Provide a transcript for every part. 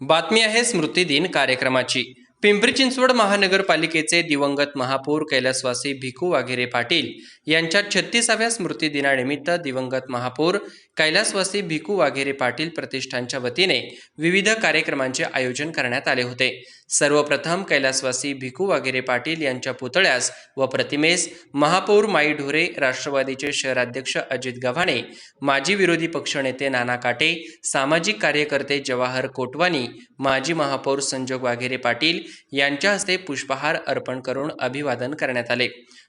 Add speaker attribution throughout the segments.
Speaker 1: बातमी आहे स्मृती दिन कार्यक्रमाची. पिंपरी चिंचवड महानगरपालिकेचे दिवंगत महापौर कैलासवासी भिकू वाघेरे पाटील यांच्या छत्तीसाव्या स्मृती दिनानिमित्त दिवंगत महापौर कैलासवासी भिकू वाघेरे पाटील प्रतिष्ठानच्या वतीने विविध कार्यक्रमांचे आयोजन करण्यात आले होते. सर्वप्रथम कैलासवासी भिकू वाघेरे पाटील यांच्या पुतळ्यास व प्रतिमेस महापौर माई ढोरे राष्ट्रवादीचे शहराध्यक्ष अजित गव्हाणे माजी विरोधी पक्षनेते नाना काटे सामाजिक कार्यकर्ते जवाहर कोटवानी माजी महापौर संजोग वाघेरे पाटील यांच्या हस्ते पुष्पहार अर्पण करून अभिवादन करण्यात आले.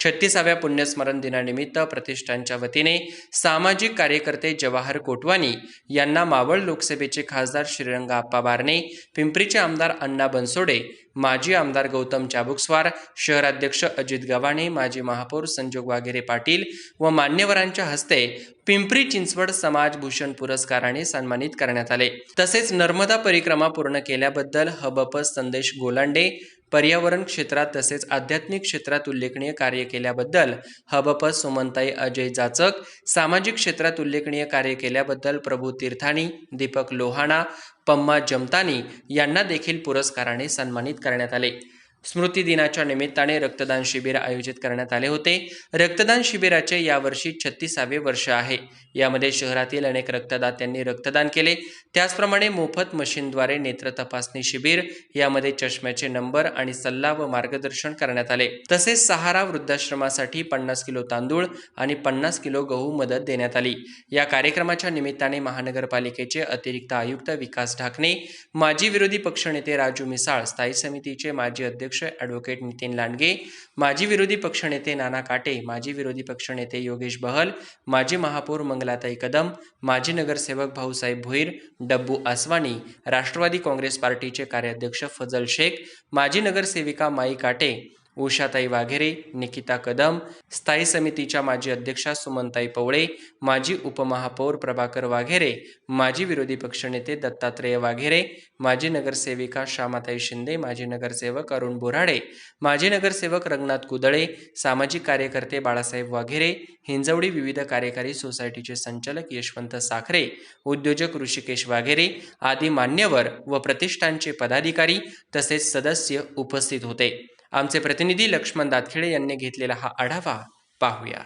Speaker 1: छत्तीसाव्या पुण्यस्मरण दिनानिमित्त प्रतिष्ठानच्या वतीने सामाजिक कार्यकर्ते जवाहर कोटवानी यांना मावळ लोकसभेचे खासदार श्रीरंग आप्पा बारणे पिंपरीचे आमदार अण्णा बनसोडे माजी आमदार गौतम चाबुकस्वार शहराध्यक्ष अजित गव्हाणे माजी महापौर संजोग वाघेरे पाटील व मान्यवरांच्या हस्ते पिंपरी चिंचवड समाज भूषण पुरस्काराने सन्मानित करण्यात आले. तसेच नर्मदा परिक्रमा पूर्ण केल्याबद्दल हबप संदेश गोलांडे पर्यावरण क्षेत्रात तसेच आध्यात्मिक क्षेत्रात उल्लेखनीय कार्य केल्याबद्दल हबप सुमनताई अजय जाचक सामाजिक क्षेत्रात उल्लेखनीय कार्य केल्याबद्दल प्रभू तीर्थाणी दीपक लोहाणा पम्मा जमतानी यांना देखील पुरस्काराने सन्मानित करण्यात आले. स्मृती दिनाच्या निमित्ताने रक्तदान शिबिर आयोजित करण्यात आले होते. रक्तदान शिबिराचे यावर्षी छत्तीसावे वर्ष आहे. यामध्ये शहरातील अनेक रक्तदात्यांनी रक्तदान केले. त्याचप्रमाणे मोफत मशीनद्वारे नेत्र तपासणी शिबिर यामध्ये चष्म्याचे नंबर आणि सल्ला व मार्गदर्शन करण्यात आले. तसेच सहारा वृद्धाश्रमासाठी पन्नास किलो तांदूळ आणि पन्नास किलो गहू मदत देण्यात आली. या कार्यक्रमाच्या निमित्ताने महानगरपालिकेचे अतिरिक्त आयुक्त विकास ढाकणे माजी विरोधी पक्षनेते राजू मिसाळ स्थायी समितीचे माजी अध्यक्ष ॲडव्होकेट नितीन लांडगे माजी विरोधी पक्षनेते नाना काटे माजी विरोधी पक्षनेते योगेश बहल माजी महापौर मंगलाताई कदम माजी नगरसेवक भाऊसाहेब भोईर डब्बू आसवानी राष्ट्रवादी काँग्रेस पार्टीचे कार्याध्यक्ष फजल शेख माजी नगरसेविका माई काटे उषाताई वाघेरे निकिता कदम स्थायी समितीच्या माजी अध्यक्षा सुमनताई पवळे माजी उपमहापौर प्रभाकर वाघेरे माजी विरोधी पक्षनेते दत्तात्रेय वाघेरे माजी नगरसेविका श्यामाताई शिंदे माजी नगरसेवक अरुण बोराडे माजी नगरसेवक रंगनाथ कुदळे सामाजिक कार्यकर्ते बाळासाहेब वाघेरे हिंजवडी विविध कार्यकारी सोसायटीचे संचालक यशवंत साखरे उद्योजक ऋषिकेश वाघेरे आदी मान्यवर व प्रतिष्ठानचे पदाधिकारी तसेच सदस्य उपस्थित होते. आमचे प्रतिनिधी लक्ष्मण दातखेडे यांनी घेतलेला हा आढावा पाहूया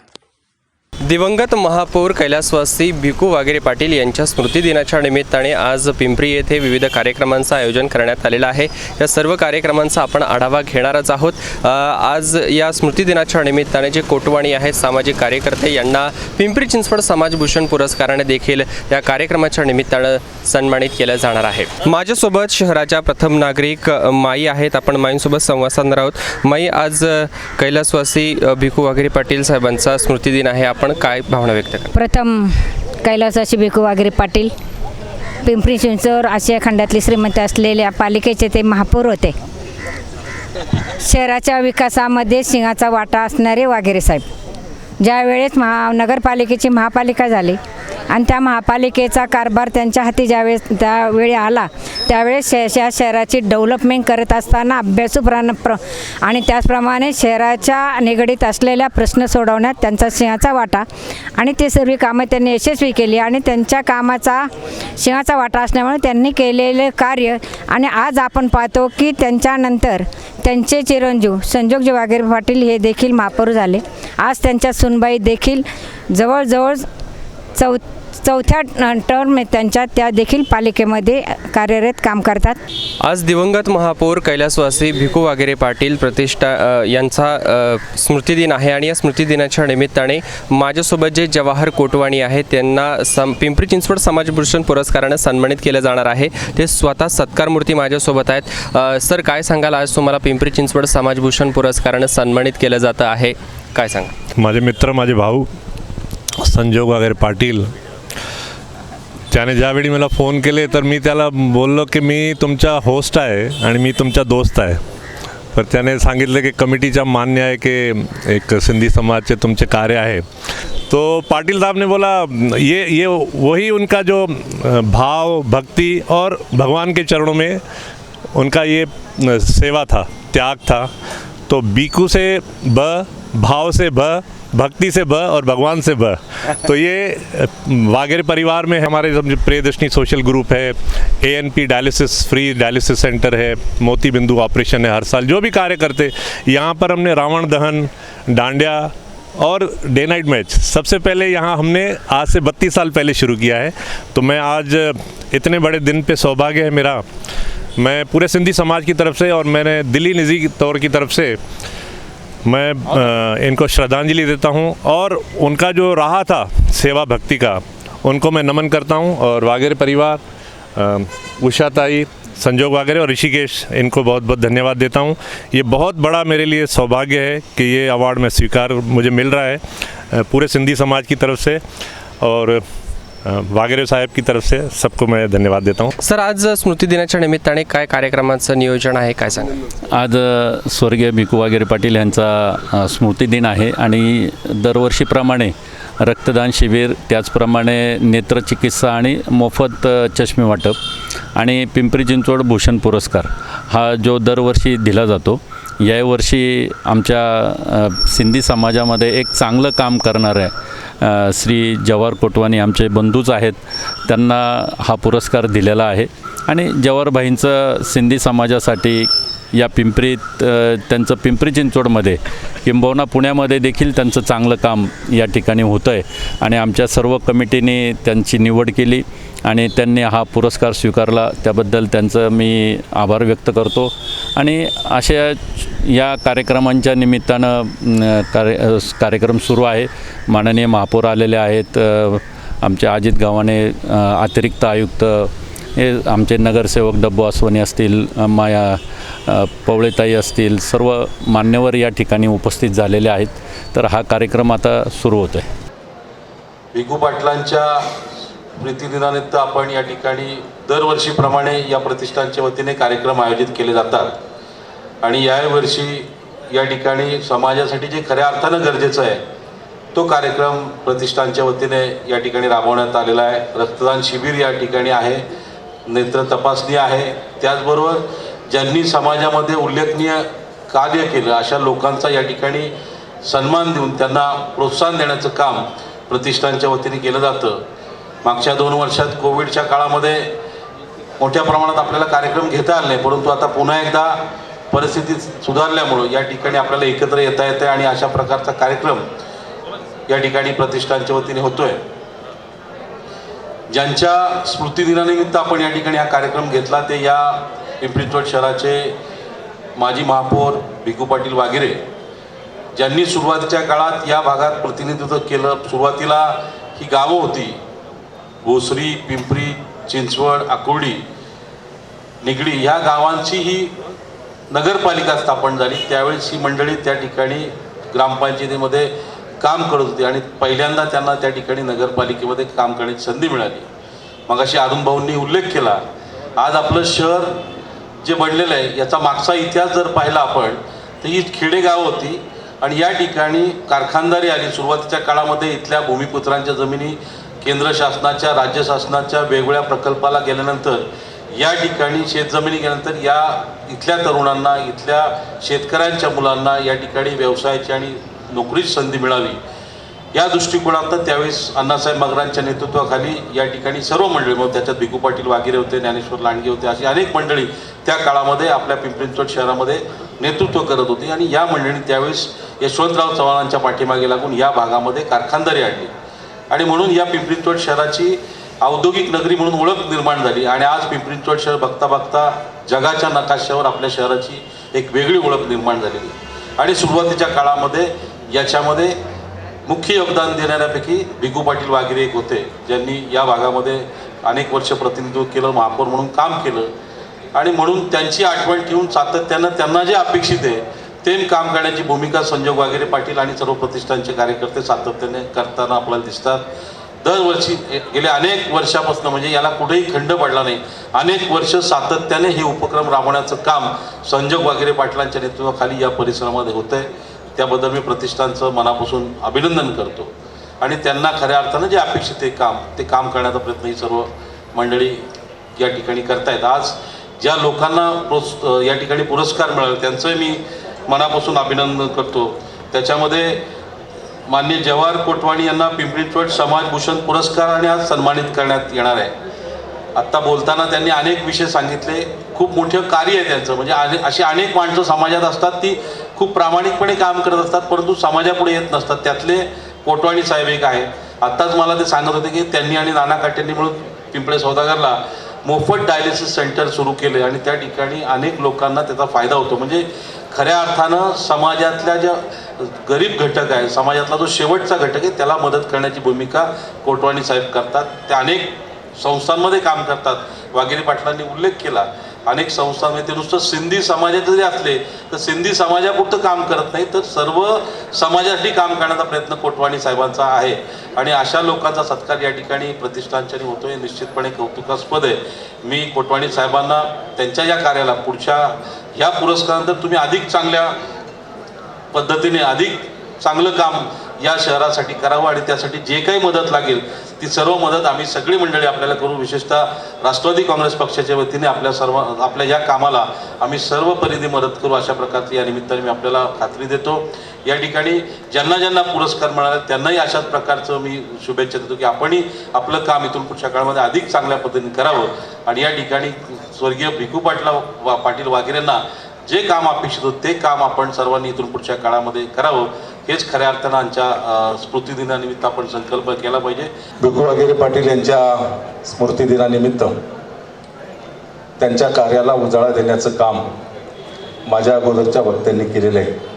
Speaker 1: दिवंगत महापौर कैलासवासी भिकू वागेरे पाटील यांच्या स्मृतिदिनाच्या निमित्ताने आज पिंपरी येथे विविध कार्यक्रमांचं आयोजन करण्यात आलेलं आहे. या सर्व कार्यक्रमांचा आपण आढावा घेणारच आहोत. आज या स्मृतिदिनाच्या निमित्ताने जे कोटवाणी आहेत सामाजिक कार्यकर्ते यांना पिंपरी चिंचवड समाजभूषण पुरस्काराने देखील या कार्यक्रमाच्या निमित्तानं सन्मानित केलं जाणार आहे. माझ्यासोबत शहराच्या प्रथम नागरिक माई आहेत. आपण माईंसोबत संवाद साधणार आहोत. माई आज कैलासवासी भिकू वाघेरे पाटील साहेबांचा स्मृतिदिन आहे. आपण काय भावना व्यक्त करा
Speaker 2: प्रथम कैलासाची भिकू वाघेरे पाटील पिंपरी चिंचवड आशिया खंडातले श्रीमंत असलेल्या पालिकेचे ते महापौर होते. शहराच्या विकासामध्ये सिंहाचा वाटा असणारे वाघेरे साहेब. ज्यावेळेस महा नगरपालिकेची महापालिका झाली आणि त्या महापालिकेचा कारभार त्यांच्या हाती ज्यावेळेस त्यावेळी आला त्यावेळेस शह या शहराची डेव्हलपमेंट करत असताना अभ्यासू प्राण प्र आणि त्याचप्रमाणे शहराच्या निगडीत असलेल्या प्रश्न सोडवण्यात त्यांचा सिंहाचा वाटा आणि ते सर्व कामं त्यांनी यशस्वी केली आणि त्यांच्या कामाचा सिंहाचा वाटा असल्यामुळे त्यांनी केलेले कार्य आणि आज आपण पाहतो की त्यांच्यानंतर त्यांचे चिरंजीव संजोगजी वाघेरे पाटील हे देखील महापौर झाले. आज त्यांच्या सुनबाई देखील जवळजवळ चौ चौथ्या टर्म त्यांच्या त्या देखील पालिकेमध्ये कार्यरत काम करतात.
Speaker 1: आज दिवंगत महापौर कैलासवासी भिकू वाघेरे पाटील प्रतिष्ठा यांचा स्मृतिदिन आहे आणि या स्मृतिदिनाच्या निमित्ताने माझ्यासोबत जे जवाहर कोटवाणी आहेत त्यांना सम पिंपरी चिंचवड समाजभूषण पुरस्कारानं सन्मानित केलं जाणार आहे. ते स्वतः सत्कारमूर्ती माझ्यासोबत आहेत. सर काय सांगाल? आज तुम्हाला पिंपरी चिंचवड समाजभूषण पुरस्कारानं सन्मानित केलं जातं आहे. काय सांगा
Speaker 3: माझे मित्र माझे भाऊ संजोग वगैरे पाटील. त्याने ज्यावेळी मला फोन केले तर मी त्याला बोललो की मी तुमचा होस्ट आहे आणि मी तुमचा दोस्त आहे. तर त्याने सांगितलं की कमिटीचा मान्य आहे की एक सिंधी समाजचे तुमचे कार्य आहे. तो पाटिल साहब ने बोला ये ये वही उनका जो भाव भक्ति और भगवान के चरणों में उनका ये सेवा था त्याग था. तो बीकू से ब भाव से भ भक्ति से ब और भगवान से ब। तो ये वागेरे परिवार में हमारे समझे प्रियदर्शनी सोशल ग्रुप है A N P dialysis, free dialysis centre है, मोती बिंदु ऑपरेशन है, हर साल जो भी कार्य करते, यहाँ पर हमने रावण दहन, डांडिया और डे नाइट मैच। सबसे पहले यहाँ हमने आज से बत्तीस साल पहले शुरू किया है। तो मैं आज, इतने बड़े दिन पे सौभाग्य है मेरा। मैं पूरे सिंधी समाज की तरफ़ से और मैंने दिल्ली निजी तौर की तरफ़ से मैं इनको श्रद्धांजलि देता हूँ और उनका जो रहा था, सेवा भक्ति का, उनको मैं नमन करता हूँ और वागेरे परिवार उषा ताई, संजोग वागेरे और ऋषिकेश, इनको बहुत बहुत धन्यवाद देता हूँ। ये बहुत बड़ा मेरे लिए सौभाग्य है कि ये अवार्ड में स्वीकार मुझे मिल रहा है पूरे सिंधी समाज की तरफ़ से और वागेरे साहेब की तरफ से सबको मैं धन्यवाद देता हूँ।
Speaker 1: सर आज स्मृती दिनाच्या निमित्ताने काय कार्यक्रमाचं नियोजन आहे काय सांगा
Speaker 4: आज स्वर्गीय भिकू वगैरे पाटील यांचा अ, स्मृतिदिन आहे आणि दरवर्षीप्रमाणे रक्तदान शिबिर त्याचप्रमाणे नेत्रचिकित्सा आणि मोफत चष्मे वाटप आणि पिंपरी चिंचवड भूषण पुरस्कार हा जो दरवर्षी दिला जातो यावर्षी आमच्या सिंधी समाजामध्ये एक चांगलं काम करणार आहे श्री जवाहर कोटवानी आमचे बंधूच आहेत. त्यांना हा पुरस्कार दिलेला आहे. आणि जवाहरभाईंचं सिंधी समाजासाठी या पिंपरीत त्यांचं पिंपरी चिंचवडमध्ये किंबहुना पुण्यामध्ये देखील त्यांचं चांगलं काम या ठिकाणी होतं आहे आणि आमच्या सर्व कमिटीने त्यांची निवड केली आणि त्यांनी हा पुरस्कार स्वीकारला. त्याबद्दल त्यांचं मी आभार व्यक्त करतो. आणि अशा या कार्यक्रमांच्या निमित्तानं कार्य कार्यक्रम सुरू आहे. माननीय महापौर आलेले आहेत आमच्या अजित गावाने अतिरिक्त आयुक्त हे आमचे नगरसेवक डब्बू आसवणी असतील माया पवळेताई असतील सर्व मान्यवर या ठिकाणी उपस्थित झालेले आहेत. तर हा कार्यक्रम आता सुरू होतो आहे
Speaker 5: भिकू पाटलांच्या प्रीतिदिनानिमित्त आपण या ठिकाणी दरवर्षीप्रमाणे या प्रतिष्ठानच्या वतीने कार्यक्रम आयोजित केले जातात. आणि यावर्षी या ठिकाणी समाजासाठी जे खऱ्या अर्थानं गरजेचं आहे तो कार्यक्रम प्रतिष्ठानच्या वतीने या ठिकाणी राबवण्यात आलेला आहे. रक्तदान शिबिर या ठिकाणी आहे. नेत्र तपासणी आहे. त्याचबरोबर ज्यांनी समाजामध्ये उल्लेखनीय कार्य केलं अशा लोकांचा या ठिकाणी सन्मान देऊन त्यांना प्रोत्साहन देण्याचं काम प्रतिष्ठानच्या वतीने केलं जातं. मागच्या दोन वर्षात कोविडच्या काळामध्ये मोठ्या प्रमाणात आपल्याला कार्यक्रम घेता आले नाही परंतु आता पुन्हा एकदा परिस्थिती सुधारल्यामुळं या ठिकाणी आपल्याला एकत्र येता येतं आणि अशा प्रकारचा कार्यक्रम या ठिकाणी प्रतिष्ठानच्या वतीने होतोय. ज्यांच्या स्मृतिदिनानिमित्त आपण या ठिकाणी हा कार्यक्रम घेतला ते या पिंपरी चिंचवड शहराचे माजी महापौर भिकू पाटील वागिरे ज्यांनी सुरुवातीच्या काळात या भागात प्रतिनिधित्व केलं. सुरुवातीला ही गावं होती. भोसरी पिंपरी चिंचवड आकुर्डी निगडी ह्या गावांची ही नगरपालिका स्थापन झाली. त्यावेळेस ही मंडळी त्या ठिकाणी ग्रामपंचायतीमध्ये काम करत होती आणि पहिल्यांदा त्यांना त्या ठिकाणी नगरपालिकेमध्ये काम करण्याची संधी मिळाली. मग अशी भाऊंनी उल्लेख केला आज आपलं शहर जे बनलेलं आहे याचा मागचा इतिहास जर पाहिला आपण तर ही खेडेगाव होती. आणि या ठिकाणी कारखानदारी आली. सुरुवातीच्या काळामध्ये इथल्या भूमिपुत्रांच्या जमिनी केंद्र शासनाच्या राज्य शासनाच्या वेगवेगळ्या प्रकल्पाला गेल्यानंतर या ठिकाणी शेतजमिनी गेल्यानंतर या इथल्या तरुणांना इथल्या शेतकऱ्यांच्या मुलांना या ठिकाणी व्यवसायाची आणि नोकरीची संधी मिळावी. या दृष्टिकोनातनं त्यावेळेस अण्णासाहेब मगरांच्या नेतृत्वाखाली या ठिकाणी सर्व मंडळी मग त्याच्यात भिकू पाटील वागिरे होते ज्ञानेश्वर लांडगे होते अशी अनेक मंडळी त्या काळामध्ये आपल्या पिंपरी चिंचवड शहरामध्ये नेतृत्व करत होती आणि या मंडळींनी त्यावेळेस यशवंतराव चव्हाणांच्या पाठीमागे लागून या भागामध्ये कारखानदारी आणली. आणि म्हणून या पिंपरी चिंचवड शहराची औद्योगिक नगरी म्हणून ओळख निर्माण झाली आणि आज पिंपरी चिंचवड शहर बघता बघता जगाच्या नकाशावर आपल्या शहराची एक वेगळी ओळख निर्माण झालेली. आणि सुरुवातीच्या काळामध्ये याच्यामध्ये मुख्य योगदान देणाऱ्यापैकी भिगू पाटील वागिरे एक होते ज्यांनी या भागामध्ये अनेक वर्ष प्रतिनिधित्व केलं महापौर म्हणून काम केलं. आणि म्हणून त्यांची आठवण ठेवून सातत्यानं त्यांना जे अपेक्षित आहे ते काम करण्याची भूमिका संजोग वागिरे पाटील आणि सर्व प्रतिष्ठानचे कार्यकर्ते सातत्याने करताना आपल्याला दिसतात. दरवर्षी गेल्या अनेक वर्षापासून म्हणजे याला कुठेही खंड पडला नाही. अनेक वर्ष सातत्याने हे उपक्रम राबवण्याचं काम संजोग वागिरे पाटलांच्या नेतृत्वाखाली या परिसरामध्ये होतं आहे त्याबद्दल मी प्रतिष्ठानचं मनापासून अभिनंदन करतो. आणि त्यांना खऱ्या अर्थानं जे अपेक्षित आहे काम ते काम करण्याचा प्रयत्न ही सर्व मंडळी या ठिकाणी करतायत. आज ज्या लोकांना प्रोत्स या ठिकाणी पुरस्कार मिळाले त्यांचं मी मनापासून अभिनंदन करतो. त्याच्यामध्ये मान्य जवाहर कोटवाणी यांना पिंपरी चिंचवड समाजभूषण पुरस्काराने आज सन्मानित करण्यात येणार आहे. आत्ता बोलताना त्यांनी अनेक विषय सांगितले. खूप मोठं कार्य आहे त्यांचं. म्हणजे अशी अनेक माणसं समाजात असतात ती खूप प्रामाणिकपणे काम करत असतात परंतु समाजापुढे येत नसतात. त्यातले कोटवाणी साहेब एक आहे आत्ताच मला ते सांगत होते की त्यांनी आणि नाना काट्यांनी मिळून पिंपळे सौदागरला मोफत डायलिसिस सेंटर सुरू केले आणि त्या ठिकाणी अनेक लोकांना त्याचा फायदा होतो. म्हणजे खऱ्या अर्थानं समाजातल्या ज्या गरीब घटक आहे समाजातला जो शेवटचा घटक आहे त्याला मदत करण्याची भूमिका कोटवाणी साहेब करतात. त्या अनेक संस्थांमध्ये काम करतात. वाघेरी पाटलांनी उल्लेख केला. अनेक संस्थांमध्ये म्हणजे ते नुसतं सिंधी समाजात जरी असले तर सिंधी समाजापुरतं काम करत नाही? तर सर्व समाजासाठी काम करण्याचा प्रयत्न कोटवाणी साहेबांचा आहे. आणि अशा लोकांचा सत्कार या ठिकाणी प्रतिष्ठानच्याने होतो हे निश्चितपणे कौतुकास्पद आहे. मी कोटवाणी साहेबांना त्यांच्या या कार्याला पुढच्या ह्या पुरस्कारानंतर तुम्ही अधिक चांगल्या पद्धतीने अधिक चांगलं काम या शहरासाठी करावं आणि त्यासाठी जे काही मदत लागेल ती सर्व मदत आम्ही सगळी मंडळी आपल्याला करू विशेषतः राष्ट्रवादी काँग्रेस पक्षाच्या वतीने आपल्या सर्व आपल्या या कामाला आम्ही सर्व परिधी मदत करू अशा प्रकारची या निमित्ताने मी आपल्याला खात्री देतो. या ठिकाणी ज्यांना ज्यांना पुरस्कार मिळाले त्यांनाही अशाच प्रकारचं मी शुभेच्छा देतो की आपणही आपलं काम इथून पुढच्या काळामध्ये अधिक चांगल्या पद्धतीने करावं. आणि या ठिकाणी स्वर्गीय भिकू पाटला वा पाटील वाघेरेंना जे काम अपेक्षित होतं ते काम आपण सर्वांनी इथून पुढच्या काळामध्ये करावं. हेच खऱ्या अर्थानं आमच्या स्मृतिदिनानिमित्त आपण संकल्प केला पाहिजे.
Speaker 6: भिकू वगैरे पाटील यांच्या स्मृतिदिनानिमित्त त्यांच्या कार्याला उजाळा देण्याचं काम माझ्या अगोदरच्या वक्त्यांनी केलेलं आहे.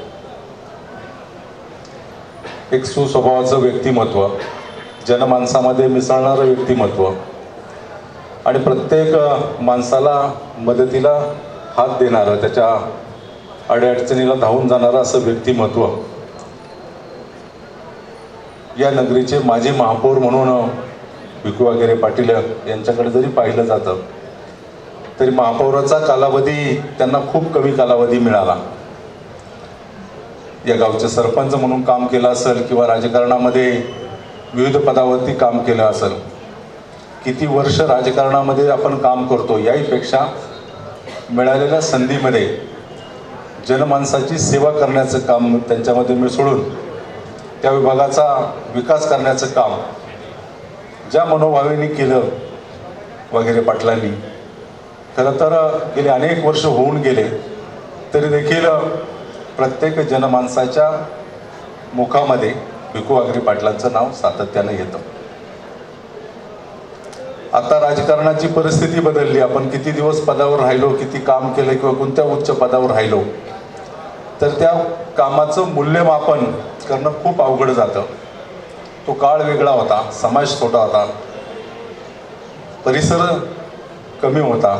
Speaker 6: एक सुस्वभावाचं व्यक्तिमत्व जनमानसामध्ये मिसळणारं व्यक्तिमत्व आणि प्रत्येक माणसाला मदतीला हात देणारं त्याच्या अडीअडचणीला धावून जाणारं असं व्यक्तिमत्व या नगरीचे माजी महापौर म्हणून विकू वगैरे पाटील यांच्याकडे जरी पाहिलं जातं तरी महापौराचा कालावधी त्यांना खूप कमी कालावधी मिळाला. या गावचे सरपंच म्हणून काम केलं असेल किंवा राजकारणामध्ये विविध पदावरती काम केलं असेल किती वर्ष राजकारणामध्ये आपण काम करतो याहीपेक्षा मिळालेल्या संधीमध्ये जनमानसाची सेवा करण्याचं काम त्यांच्यामध्ये मिसळून त्या विभागाचा विकास करण्याचं काम ज्या मनोभावेने केलं वगैरे पाटलांनी खरं तर गेले अनेक वर्ष होऊन गेले तरी देखील प्रत्येक जनमानसाच्या मुखामध्ये भिकू वगैरे पाटलांचं नाव सातत्यानं येतं. आता राजकारणाची परिस्थिती बदलली. आपण किती दिवस पदावर राहिलो किती काम केलं किंवा कोणत्या उच्च पदावर राहिलो तर त्या कामाचं मूल्यमापन करणं खूप अवघड जातं. तो काळ वेगळा होता समाज छोटा होता परिसर कमी होता.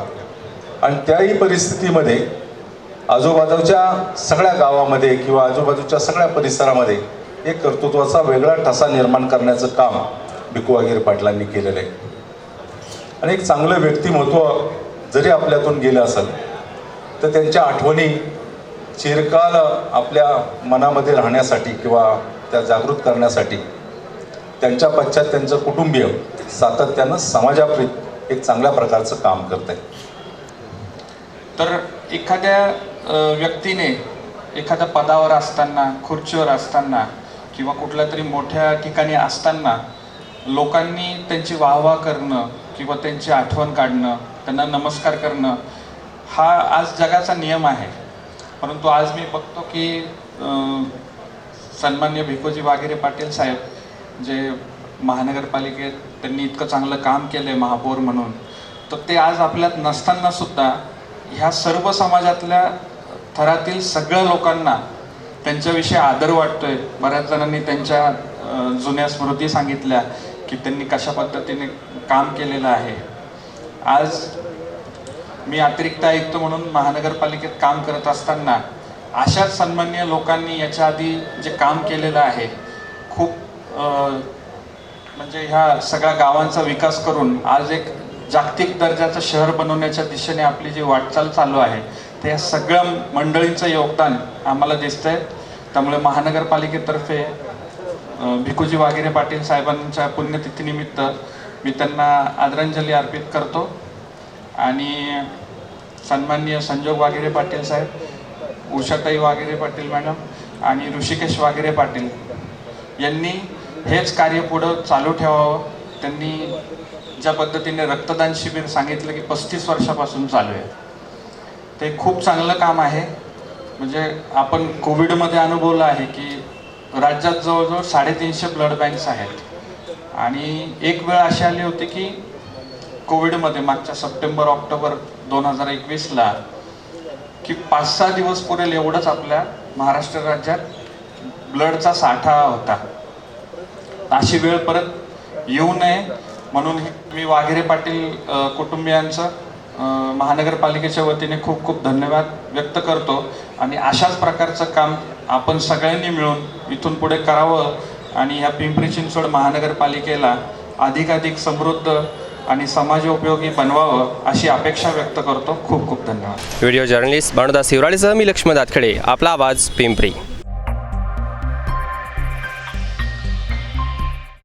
Speaker 6: आणि त्याही परिस्थितीमध्ये आजूबाजूच्या सगळ्या गावामध्ये किंवा आजूबाजूच्या सगळ्या परिसरामध्ये एक कर्तृत्वाचा वेगळा ठसा निर्माण करण्याचं काम भिकू वागीर पाटलांनी केलेलं आहे. आणि एक चांगलं व्यक्तिमत्व जरी आपल्यातून गेलं असेल तर त्यांच्या आठवणी चिरकाल आपल्या मनामध्ये राहण्यासाठी किंवा त्या जागृत करण्यासाठी त्यांच्या पश्चात त्यांचं कुटुंबीय सातत्यानं समाजाप्रित एक चांगल्या प्रकारचं काम करत आहे
Speaker 7: तर एखाद्या व्यक्तीने एखाद्या पदावर असताना खुर्चीवर असताना किंवा कुठल्या तरी मोठ्या ठिकाणी असताना लोकांनी त्यांची वाहवा करणं किंवा त्यांची आठवण काढणं त्यांना नमस्कार करणं हा आज जगाचा नियम आहे. परंतु आज मी बघतो की सन्मान्य भिकोजी वाघेरे पाटील साहेब जे महानगरपालिकेत त्यांनी इतकं चांगलं काम केलं आहे महापौर म्हणून तर ते आज आपल्यात नसताना सुद्धा ह्या सर्व समाजातल्या थरातील सगळ्या लोकांना त्यांच्याविषयी आदर वाटतोय. बऱ्याच जणांनी त्यांच्या जुन्या स्मृती सांगितल्या की त्यांनी कशा पद्धतीने काम केलेलं आहे. आज मी अतिरिक्त आयुक्त म्हणून महानगरपालिकेत काम करत असताना अशाच सन्मान्य लोकांनी याच्या आधी जे काम केलेलं आहे खूप म्हणजे ह्या सगळ्या गावांचा विकास करून आज एक जागतिक दर्जाचं शहर बनवण्याच्या दिशेने आपली जी वाटचाल चालू आहे ते या सगळ्या मंडळींचं योगदान आम्हाला दिसतंय. त्यामुळे महानगरपालिकेतर्फे भिकुजी भिकूजी वाघेरे पाटील साहेबांच्या पुण्यतिथीनिमित्त मी त्यांना आदरांजली अर्पित करतो. आणि सन्माननीय संजोग वाघेरे पाटील साहेब उषाताई वाघेरे पाटील मॅडम आणि ऋषिकेश वाघेरे पाटील यांनी हेच कार्य पुढं चालू ठेवावं. त्यांनी ज्या पद्धतीने रक्तदान शिबिर सांगितलं की पस्तीस वर्षापासून चालू आहे. ते खूप चांगलं काम आहे. म्हणजे आपण कोविडमध्ये अनुभवलं आहे की राज्यात जवळजवळ साडेतीनशे ब्लड बँक्स आहेत. आणि एक वेळ अशी आली होती की कोविडमध्ये मागच्या सप्टेंबर ऑक्टोबर दोन हजार एकवीसला की पाच सहा दिवस पुरेल एवढंच आपल्या महाराष्ट्र राज्यात ब्लडचा साठा होता. अशी वेळ परत येऊ नये म्हणून मी वाघेरे पाटील कुटुंबियांचं महानगरपालिकेच्या वतीने खूप खूप धन्यवाद व्यक्त करतो आणि अशाच प्रकारचं काम आपण सगळ्यांनी मिळून इथून पुढे करावं आणि ह्या पिंपरी चिंचवड महानगरपालिकेला अधिकाधिक समृद्ध आणि समाजोपयोगी बनवावं अशी अपेक्षा व्यक्त करतो. खूप खूप धन्यवाद.
Speaker 1: व्हिडिओ जर्नलिस्ट भानुदास हिवराळीसह मी लक्ष्मण दातखडे. आपला आवाज पिंपरी.